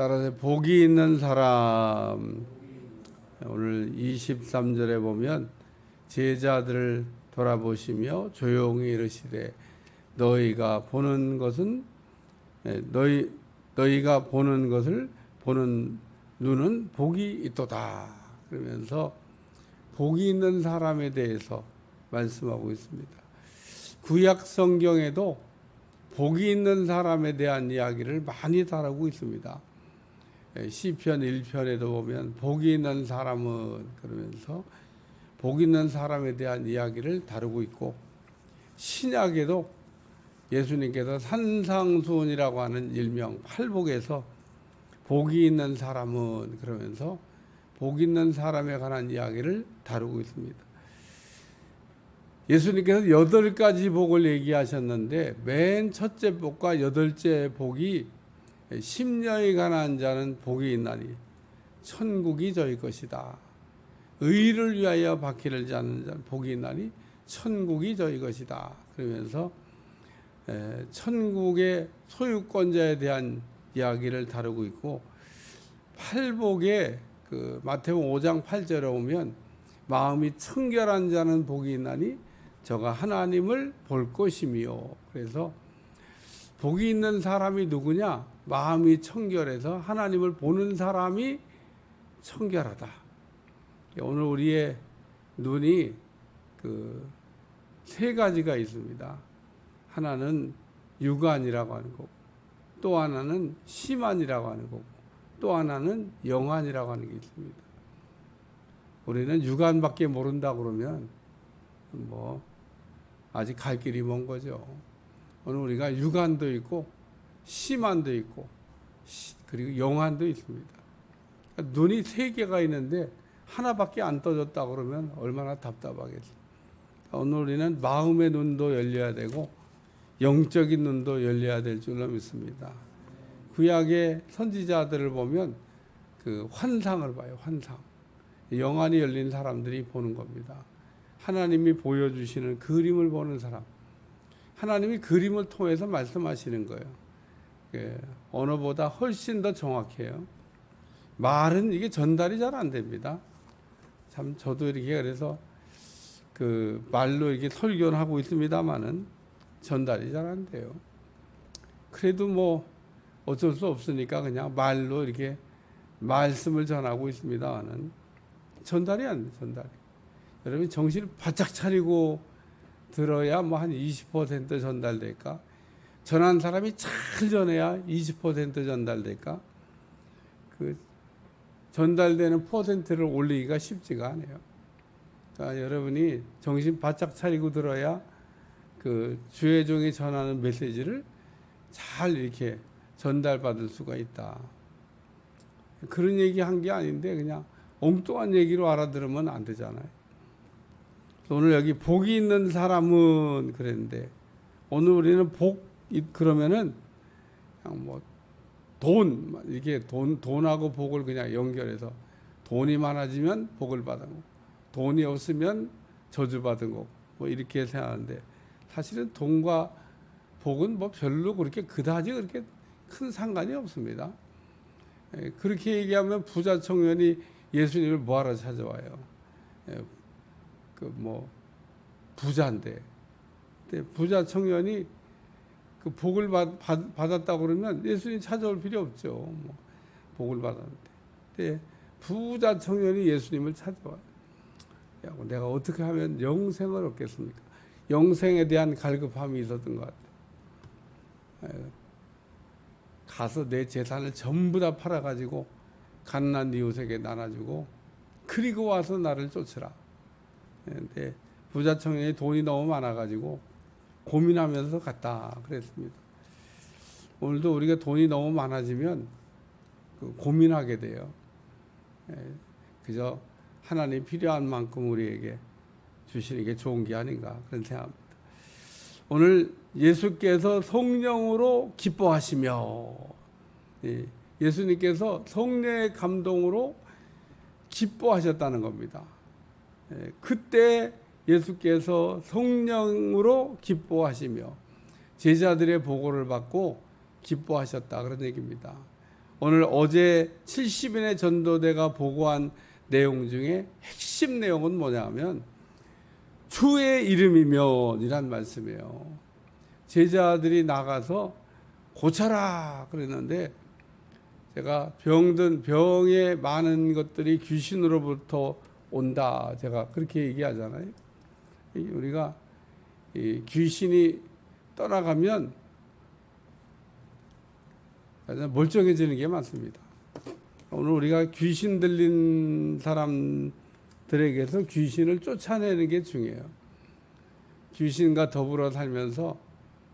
따라서 복이 있는 사람 오늘 23절에 보면 제자들을 돌아보시며 조용히 이르시되 너희가 보는 것은 예, 너희 너희가 보는 것을 보는 눈은 복이 있도다 그러면서 복이 있는 사람에 대해서 말씀하고 있습니다. 구약 성경에도 복이 있는 사람에 대한 이야기를 많이 다루고 있습니다. 예, 시편 1편에도 보면 복이 있는 사람은 그러면서 복 있는 사람에 대한 이야기를 다루고 있고 신약에도 예수님께서 산상수훈이라고 하는 일명 팔복에서 복이 있는 사람은 그러면서 복 있는 사람에 관한 이야기를 다루고 있습니다. 예수님께서 여덟 가지 복을 얘기하셨는데 맨 첫째 복과 여덟째 복이 심령이 가난한 자는 복이 있나니 천국이 저희 것이다. 의를 위하여 바퀴를 자는 자는 복이 있나니 천국이 저희 것이다. 그러면서 에, 천국의 소유권자에 대한 이야기를 다루고 있고 팔복에 그 마태복음 5장 8절에 오면 마음이 청결한 자는 복이 있나니 저가 하나님을 볼 것이며 그래서 복이 있는 사람이 누구냐? 마음이 청결해서 하나님을 보는 사람이 청결하다. 오늘 우리의 눈이 그 세 가지가 있습니다. 하나는 육안이라고 하는 거고, 또 하나는 심안이라고 하는 거고, 또 하나는 영안이라고 하는 게 있습니다. 우리는 육안밖에 모른다 그러면 뭐 아직 갈 길이 먼 거죠. 오늘 우리가 육안도 있고 심안도 있고 그리고 영안도 있습니다. 그러니까 눈이 세 개가 있는데 하나밖에 안 떠졌다 그러면 얼마나 답답하겠어요. 오늘 우리는 마음의 눈도 열려야 되고 영적인 눈도 열려야 될 줄로 믿습니다. 구약의 선지자들을 보면 그 환상을 봐요. 환상. 영안이 열린 사람들이 보는 겁니다. 하나님이 보여주시는 그림을 보는 사람. 하나님이 그림을 통해서 말씀하시는 거예요. 예, 언어보다 훨씬 더 정확해요. 말은 이게 전달이 잘 안 됩니다. 참 저도 이렇게 그래서 그 말로 이렇게 설교를 하고 있습니다만은 전달이 잘 안 돼요. 그래도 뭐 어쩔 수 없으니까 그냥 말로 이렇게 말씀을 전하고 있습니다만은 전달이 안 돼, 전달이. 여러분 정신을 바짝 차리고 들어야 뭐 한 20% 전달될까? 전한 사람이 잘 전해야 20% 전달될까? 그 전달되는 퍼센트를 올리기가 쉽지가 않아요. 그러니까 여러분이 정신 바짝 차리고 들어야 그 주의 종이 전하는 메시지를 잘 이렇게 전달받을 수가 있다. 그런 얘기 한 게 아닌데 그냥 엉뚱한 얘기로 알아들으면 안 되잖아요. 오늘 여기 복이 있는 사람은 그랬는데 오늘 우리는 복 그러면은 그냥 뭐 돈, 이게 돈, 돈하고 복을 그냥 연결해서 돈이 많아지면 복을 받은 거 돈이 없으면 저주받은 거뭐 이렇게 생각하는데 사실은 돈과 복은 뭐 별로 그렇게 그다지 그렇게 큰 상관이 없습니다. 예, 그렇게 얘기하면 부자 청년이 예수님을 뭐하러 찾아와요? 예, 그뭐 부자인데, 부자 청년이 그 복을 받, 받, 받았다고 그러면 예수님 찾아올 필요 없죠. 뭐 복을 받았는데. 근데 부자 청년이 예수님을 찾아와요. 야, 뭐 내가 어떻게 하면 영생을 얻겠습니까? 영생에 대한 갈급함이 있었던 것 같아요. 가서 내 재산을 전부 다 팔아가지고 가난한 이웃에게 나눠주고 그리고 와서 나를 쫓으라. 근데 부자 청년이 돈이 너무 많아가지고 고민하면서 갔다 그랬습니다. 오늘도 우리가 돈이 너무 많아지면 그 고민하게 돼요. 예, 그저 하나님 필요한 만큼 우리에게 주시는 게 좋은 게 아닌가 그런 생각합니다. 오늘 예수께서 성령으로 기뻐하시며 예, 예수님께서 성령의 감동으로 기뻐하셨다는 겁니다. 예, 그때 예수께서 성령으로 기뻐하시며 제자들의 보고를 받고 기뻐하셨다 그런 얘기입니다. 오늘 어제 70인의 전도대가 보고한 내용 중에 핵심 내용은 뭐냐면 주의 이름이면이란 말씀이에요. 제자들이 나가서 고쳐라 그랬는데 제가 병든 병에 많은 것들이 귀신으로부터 온다 제가 그렇게 얘기하잖아요. 이 우리가 이 귀신이 떠나가면 멀쩡해지는 게 많습니다. 오늘 우리가 귀신 들린 사람들에게서 귀신을 쫓아내는 게 중요해요. 귀신과 더불어 살면서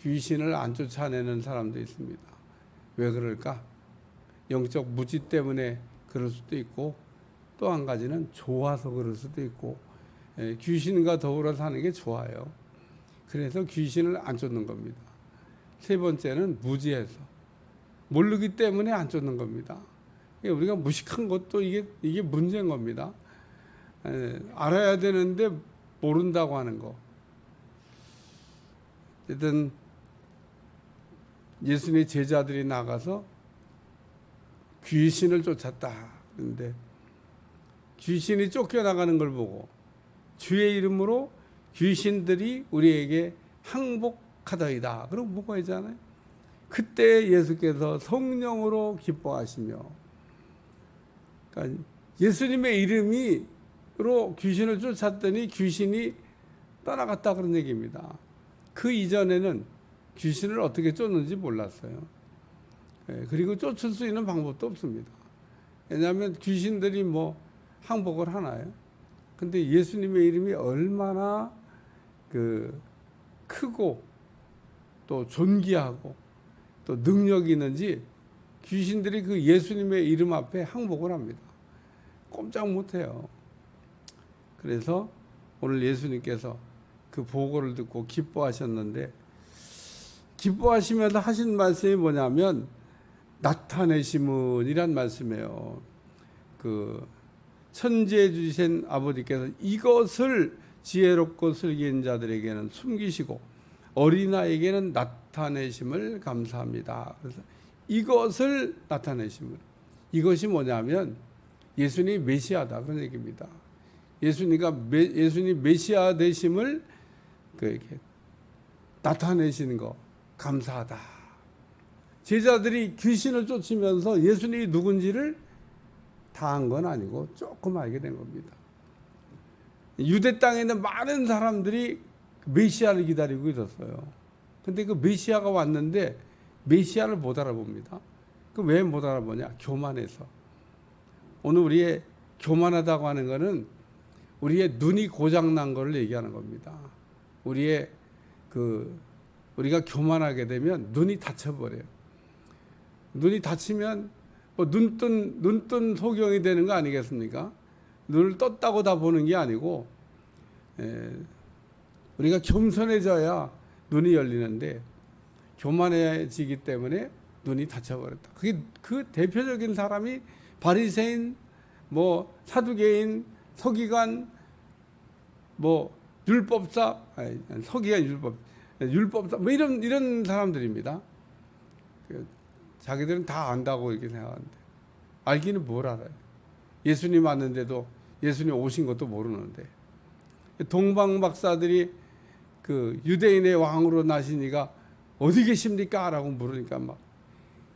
귀신을 안 쫓아내는 사람도 있습니다. 왜 그럴까? 영적 무지 때문에 그럴 수도 있고 또 한 가지는 좋아서 그럴 수도 있고 예, 귀신과 더불어 사는 게 좋아요. 그래서 귀신을 안 쫓는 겁니다. 세 번째는 무지해서 모르기 때문에 안 쫓는 겁니다. 우리가 무식한 것도 이게 이게 문제인 겁니다. 에, 알아야 되는데 모른다고 하는 거. 어쨌든 예수님의 제자들이 나가서 귀신을 쫓았다. 그런데 귀신이 쫓겨나가는 걸 보고 주의 이름으로 귀신들이 우리에게 항복하다이다. 그럼 뭐가 있잖아요. 그때 예수께서 성령으로 기뻐하시며 그러니까 예수님의 이름이로 귀신을 쫓았더니 귀신이 떠나갔다 그런 얘기입니다. 그 이전에는 귀신을 어떻게 쫓는지 몰랐어요. 예, 그리고 쫓을 수 있는 방법도 없습니다. 왜냐하면 귀신들이 뭐 항복을 하나요? 근데 예수님의 이름이 얼마나 그 크고 또 존귀하고 또 능력이 있는지 귀신들이 그 예수님의 이름 앞에 항복을 합니다. 꼼짝 못해요. 그래서 오늘 예수님께서 그 보고를 듣고 기뻐하셨는데 기뻐하시면서 하신 말씀이 뭐냐면 나타내심은이란 말씀이에요. 그 천지에 주신 아버지께서 이것을 지혜롭고 슬기인 자들에게는 숨기시고 어린아이에게는 나타내심을 감사합니다. 그래서 이것을 나타내심을 이것이 뭐냐면 예수님 메시아다 그런 얘기입니다. 예수님과 메, 예수님 메시아 되심을 그 이렇게 나타내시는 거 감사하다. 제자들이 귀신을 쫓으면서 예수님이 누군지를 다 한 건 아니고 조금 알게 된 겁니다. 유대 땅에 있는 많은 사람들이 메시아를 기다리고 있었어요. 근데 그 메시아가 왔는데 메시아를 못 알아봅니다. 그 왜 못 알아보냐? 교만해서. 오늘 우리의 교만하다고 하는 것은 우리의 눈이 고장 난 거를 얘기하는 겁니다. 우리의 그 우리가 교만하게 되면 눈이 다쳐버려요. 눈이 다치면 뭐 눈뜬 눈뜬 소경이 되는 거 아니겠습니까? 눈을 떴다고 다 보는 게 아니고 에, 우리가 겸손해져야 눈이 열리는데 교만해지기 때문에 눈이 닫혀버렸다. 그게 그 대표적인 사람이 바리새인, 뭐 사두개인, 서기관, 뭐 율법사, 아니, 서기관 율법, 율법사, 뭐 이런 이런 사람들입니다. 그 자기들은 다 안다고 이렇게 생각하는데 알기는 뭘 알아요? 예수님 왔는데도 예수님 오신 것도 모르는데 동방 박사들이 그 유대인의 왕으로 나시니가 어디 계십니까? 라고 물으니까 막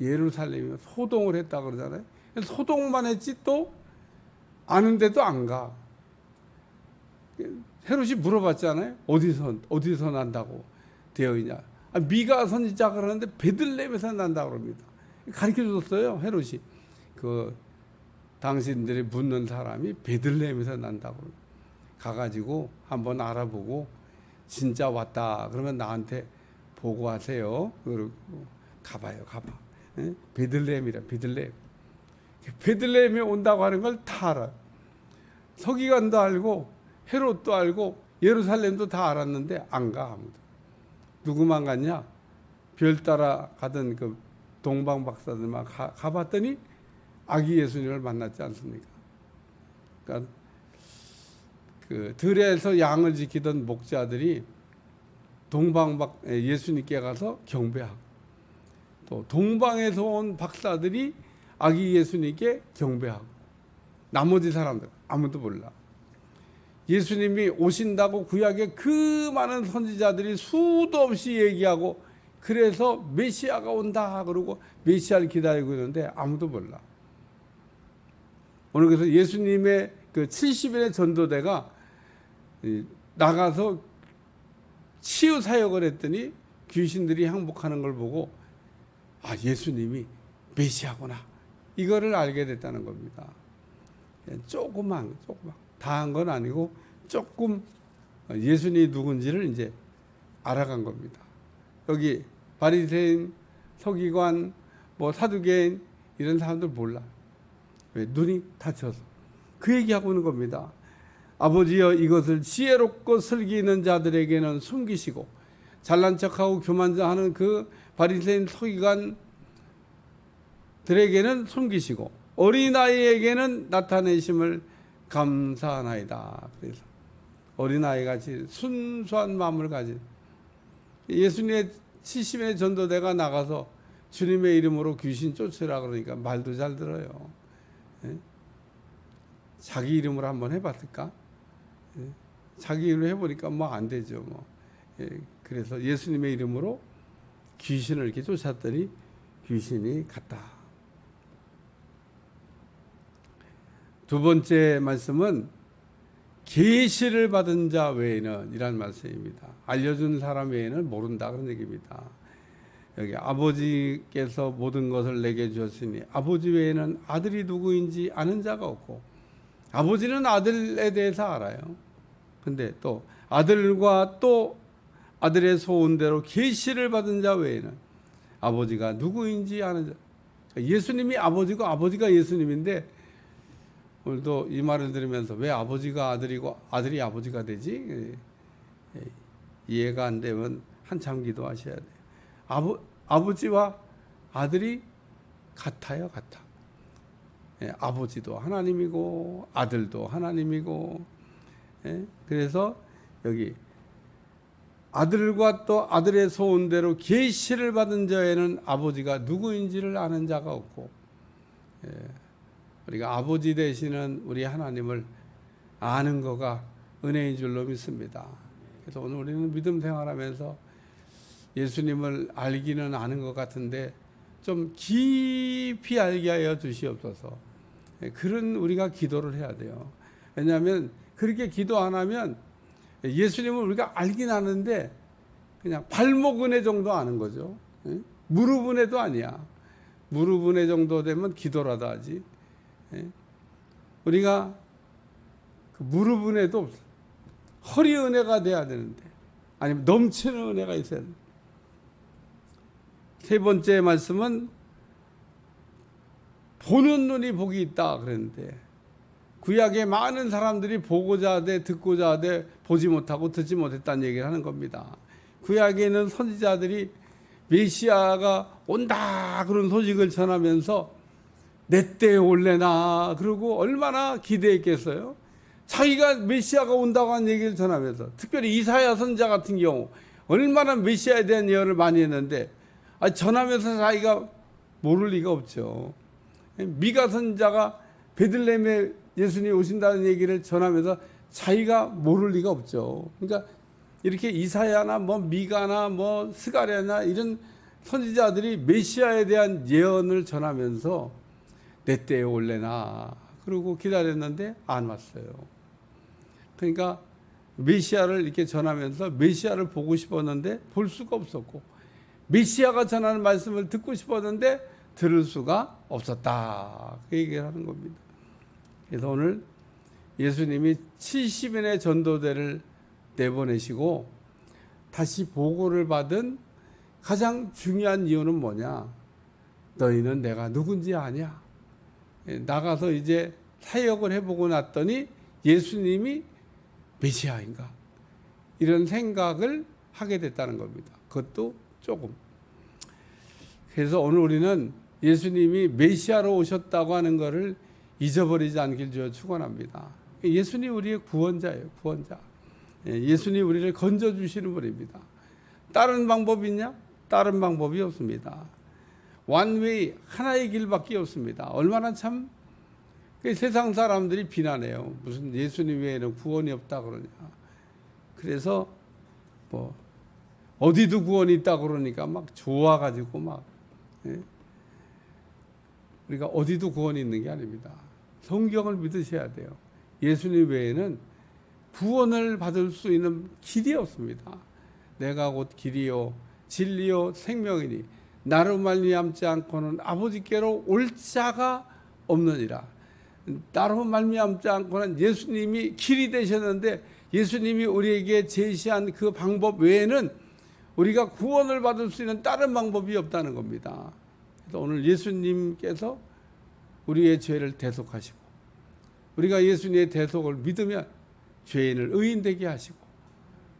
예루살렘에 소동을 했다 그러잖아요. 소동만 했지 또 아는데도 안 가. 헤롯이 물어봤잖아요. 어디서 어디서 난다고 되어 있냐. 아, 미가 선지자 그러는데 베들레헴에서 난다 그럽니다. 가르쳐 줬어요. 헤롯이 그 당신들이 묻는 사람이 베들레헴에서 난다고 가가지고 한번 알아보고 진짜 왔다 그러면 나한테 보고하세요. 그리고 가봐요, 가봐. 예? 베들레헴이라 베들레헴. 베들레헴에 온다고 하는 걸 다 알아. 서기관도 알고 헤롯도 알고 예루살렘도 다 알았는데 안 가 아무도. 누구만 갔냐? 별 따라 가던 그 동방 박사들만 가, 가봤더니 아기 예수님을 만났지 않습니까? 그러니까 그 들에서 양을 지키던 목자들이 동방 예수님께 가서 경배하고 또 동방에서 온 박사들이 아기 예수님께 경배하고 나머지 사람들 아무도 몰라. 예수님이 오신다고 구약에 그 많은 선지자들이 수도 없이 얘기하고 그래서 메시아가 온다 그러고 메시아를 기다리고 있는데 아무도 몰라. 오늘 그래서 예수님의 그 70인의 전도대가 이, 나가서 치유 사역을 했더니 귀신들이 항복하는 걸 보고 아 예수님이 메시아구나 이거를 알게 됐다는 겁니다. 예, 조금만 조금만 다 한 건 아니고 조금 예수님이 누군지를 이제 알아간 겁니다. 여기 바리새인, 서기관, 뭐 사두개인 이런 사람들 몰라. 왜 눈이 다쳐서 그 얘기하고 있는 겁니다. 아버지여 이것을 지혜롭고 슬기 있는 자들에게는 숨기시고 잘난 척하고 교만자하는 그 바리새인 서기관 들에게는 숨기시고 어린아이에게는 나타내심을 감사하나이다. 그래서 어린아이 같이 순수한 마음을 가진 예수님의 70의 전도대가 나가서 주님의 이름으로 귀신 쫓으라 그러니까 말도 잘 들어요. 예? 자기 이름으로 한번 해봤을까? 예? 자기 이름으로 해보니까 뭐 안 되죠. 뭐. 예, 그래서 예수님의 이름으로 귀신을 이렇게 쫓았더니 귀신이 갔다. 두 번째 말씀은 계시를 받은 자 외에는 이란 말씀입니다. 알려준 사람 외에는 모른다 그런 얘기입니다. 여기 아버지께서 모든 것을 내게 주었으니 아버지 외에는 아들이 누구인지 아는 자가 없고 아버지는 아들에 대해서 알아요. 근데 또 아들과 또 아들의 소원대로 계시를 받은 자 외에는 아버지가 누구인지 아는 자. 예수님이 아버지고 아버지가 예수님인데 오늘도 이 말을 들으면서 왜 아버지가 아들이고 아들이 아버지가 되지? 예, 이해가 안 되면 한참 기도하셔야 돼요. 아버, 아버지와 아들이 같아요, 같아. 예, 아버지도 하나님이고 아들도 하나님이고 예, 그래서 여기 아들과 또 아들의 소원대로 계시를 받은 자에는 아버지가 누구인지를 아는 자가 없고 예, 우리가 아버지 되시는 우리 하나님을 아는 거가 은혜인 줄로 믿습니다. 그래서 오늘 우리는 믿음 생활하면서 예수님을 알기는 아는 것 같은데 좀 깊이 알게 하여 주시옵소서. 그런 우리가 기도를 해야 돼요. 왜냐하면 그렇게 기도 안 하면 예수님을 우리가 알긴 아는데 그냥 발목 은혜 정도 아는 거죠. 무릎 은혜도 아니야. 무릎 은혜 정도 되면 기도라도 하지. 예? 우리가 그 무릎 은혜도. 허리 은혜가 돼야 되는데 아니면 넘치는 은혜가 있어야 돼. 세 번째 말씀은 보는 눈이 복이 있다 그랬는데 구약에 많은 사람들이 보고자 하되 듣고자 하되 보지 못하고 듣지 못했다는 얘기를 하는 겁니다. 구약에는 선지자들이 메시아가 온다 그런 소식을 전하면서 내 때에 올래나 그러고 얼마나 기대했겠어요. 자기가 메시아가 온다고 한 얘기를 전하면서 특별히 이사야 선자 같은 경우 얼마나 메시아에 대한 예언을 많이 했는데 아, 전하면서 자기가 모를 리가 없죠. 미가 선자가 베들레헴에 예수님이 오신다는 얘기를 전하면서 자기가 모를 리가 없죠. 그러니까 이렇게 이사야나 뭐 미가나 뭐 스가랴나 이런 선지자들이 메시아에 대한 예언을 전하면서 내 때에 올래나 그러고 기다렸는데 안 왔어요. 그러니까 메시아를 이렇게 전하면서 메시아를 보고 싶었는데 볼 수가 없었고 메시아가 전하는 말씀을 듣고 싶었는데 들을 수가 없었다. 그 얘기를 하는 겁니다. 그래서 오늘 예수님이 70인의 전도대를 내보내시고 다시 보고를 받은 가장 중요한 이유는 뭐냐? 너희는 내가 누군지 아냐? 예, 나가서 이제 사역을 해보고 났더니 예수님이 메시아인가? 이런 생각을 하게 됐다는 겁니다. 그것도 조금. 그래서 오늘 우리는 예수님이 메시아로 오셨다고 하는 것을 잊어버리지 않길 주어 축원합니다. 예수님 우리의 구원자예요, 구원자. 예, 예수님 우리를 건져 주시는 분입니다. 다른 방법이 있냐? 다른 방법이 없습니다. 완웨이 하나의 길밖에 없습니다. 얼마나 참그 세상 사람들이 비난해요. 무슨 예수님 외에는 구원이 없다 그러냐. 그래서 뭐 어디도 구원이 있다 그러니까 막 좋아가지고 막 예? 우리가 어디도 구원이 있는 게 아닙니다. 성경을 믿으셔야 돼요. 예수님 외에는 구원을 받을 수 있는 길이 없습니다. 내가 곧 길이요 진리요 생명이니 나로 말미암지 않고는 아버지께로 올 자가 없느니라. 나로 말미암지 않고는 예수님이 길이 되셨는데 예수님이 우리에게 제시한 그 방법 외에는 우리가 구원을 받을 수 있는 다른 방법이 없다는 겁니다. 그래서 오늘 예수님께서 우리의 죄를 대속하시고 우리가 예수님의 대속을 믿으면 죄인을 의인되게 하시고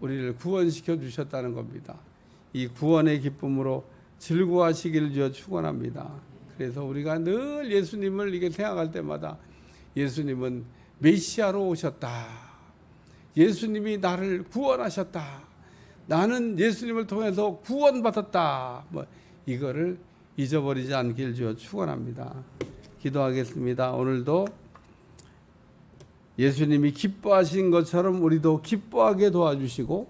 우리를 구원시켜 주셨다는 겁니다. 이 구원의 기쁨으로 즐거워하시기를 주어 축원합니다. 그래서 우리가 늘 예수님을 이게 생각할 때마다 예수님은 메시아로 오셨다. 예수님이 나를 구원하셨다. 나는 예수님을 통해서 구원받았다. 뭐 이거를 잊어버리지 않길 주어 축원합니다. 기도하겠습니다. 오늘도 예수님이 기뻐하신 것처럼 우리도 기뻐하게 도와주시고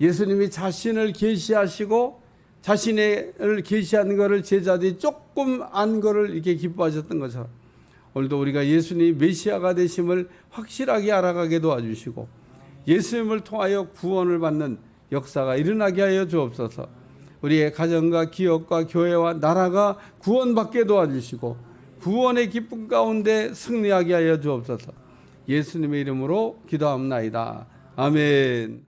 예수님이 자신을 계시하시고 자신을 계시한 것을 제자들이 조금 안 것을 이렇게 기뻐하셨던 것처럼 오늘도 우리가 예수님 메시아가 되심을 확실하게 알아가게 도와주시고 예수님을 통하여 구원을 받는 역사가 일어나게 하여 주옵소서. 우리의 가정과 기업과 교회와 나라가 구원받게 도와주시고 구원의 기쁨 가운데 승리하게 하여 주옵소서. 예수님의 이름으로 기도합나이다. 아멘.